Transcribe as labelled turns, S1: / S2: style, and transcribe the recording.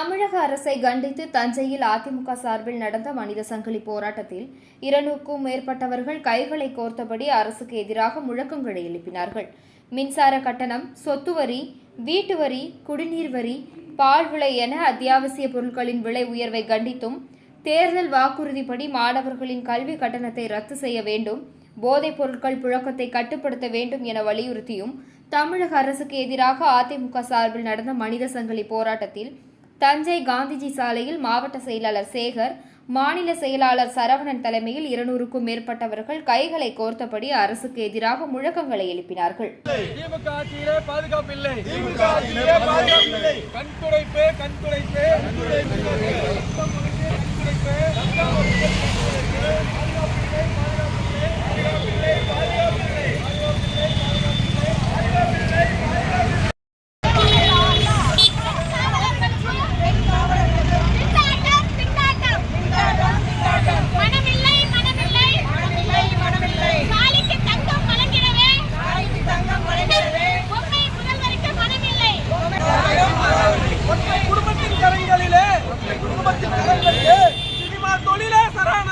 S1: தமிழக அரசை கண்டித்து தஞ்சையில் அதிமுக சார்பில் நடந்த மனித சங்கிலி போராட்டத்தில் இருநூறுக்கும் மேற்பட்டவர்கள் கைகளை கோர்த்தபடி அரசுக்கு எதிராக முழக்கங்களை எழுப்பினார்கள். மின்சார கட்டணம் சொத்து வரி வீட்டு வரி குடிநீர் வரி பால் விலை என அத்தியாவசிய பொருட்களின் விலை உயர்வை கண்டித்தும் தேர்தல் வாக்குறுதிப்படி மாணவர்களின் கல்வி கட்டணத்தை ரத்து செய்ய வேண்டும் போதைப் பொருட்கள் புழக்கத்தை கட்டுப்படுத்த வேண்டும் என வலியுறுத்தியும் தமிழக அரசுக்கு எதிராக அதிமுக சார்பில் நடந்த மனித சங்கிலி போராட்டத்தில் தஞ்சை காந்திஜி சாலையில் மாவட்ட செயலாளர் சேகர் மாநில செயலாளர் சரவணன் தலைமையில் இருநூறுக்கும் மேற்பட்டவர்கள் கைகளை கோர்த்தபடி அரசுக்கு எதிராக முழக்கங்களை எழுப்பினார்கள்.
S2: பாதுகாப்பில்லை